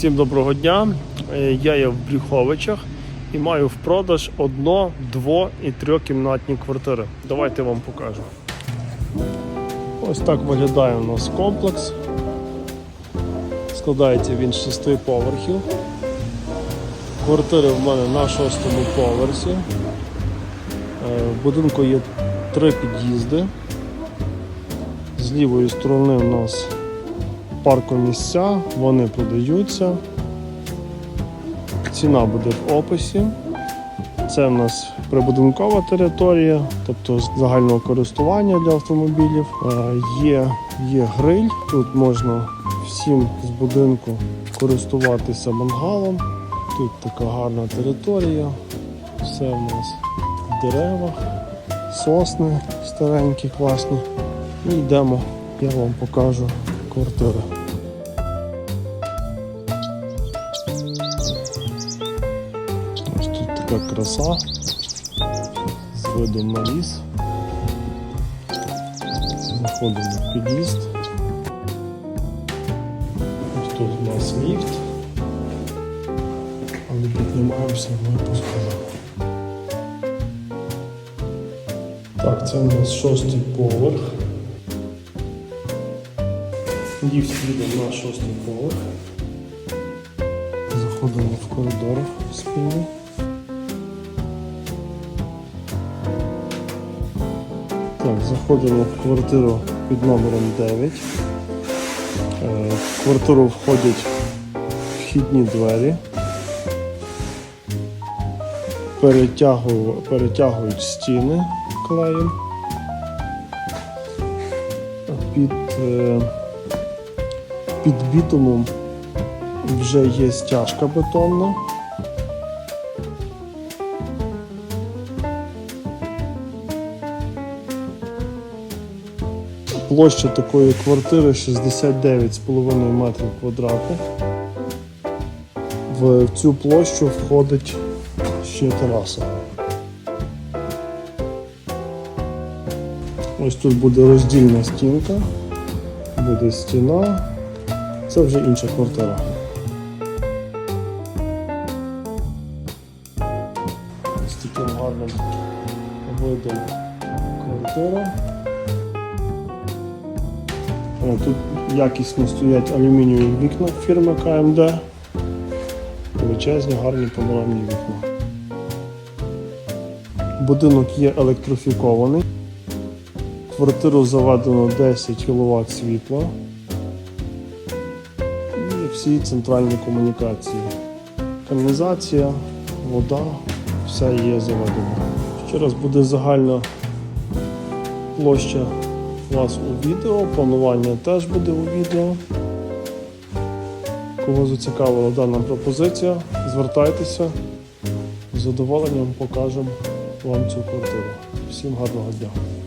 Всім доброго дня. Е, Я є в Брюховичах і маю в продаж одно, дво і трьохкімнатні квартири. Давайте вам покажу. Ось так виглядає у нас комплекс. Складається він з шести поверхів. Квартири в мене на шостому поверсі. Е, В будинку є три під'їзди. З лівої сторони у нас паркомісця, вони продаються. Ціна буде в описі. Це в нас прибудинкова територія, тобто загального користування для автомобілів. Е, Є, є гриль, тут можна всім з будинку користуватися мангалом. Тут така гарна територія, все в нас в деревах, сосни старенькі, класні. І йдемо, я вам покажу квартири. Ось тут така краса з видом на ліс. Заходимо в під'їзд. Ось тут у нас ліфт. Але піднімаємося ми по сходах. Так, це у нас шостий поверх. Ліфт їде на шостий поверх. Заходимо в коридор спільний. Так, заходимо в квартиру під номером 9. Е, В квартиру входять вхідні двері. Перетягую- перетягують стіни клеєм. Під, е, під бітумом вже є стяжка бетонна. Площа такої квартири 69,5 метрів квадратних. В цю площу входить ще тераса. Ось тут буде роздільна стінка, буде стіна. Це вже інша квартира. З таким гарним видом квартира. Тут якісно стоять алюмінієві вікна фірми КМД. Величезні, гарні панорамні вікна. Будинок є електрифікований. В квартиру заведено 10 кВт світла всі центральні комунікації. Каналізація, вода, все є заведено. Ще раз буде загальна площа у вас у відео, планування теж буде у відео. Кого зацікавила дана пропозиція, звертайтеся, з задоволенням покажемо вам цю квартиру. Всім гарного дня!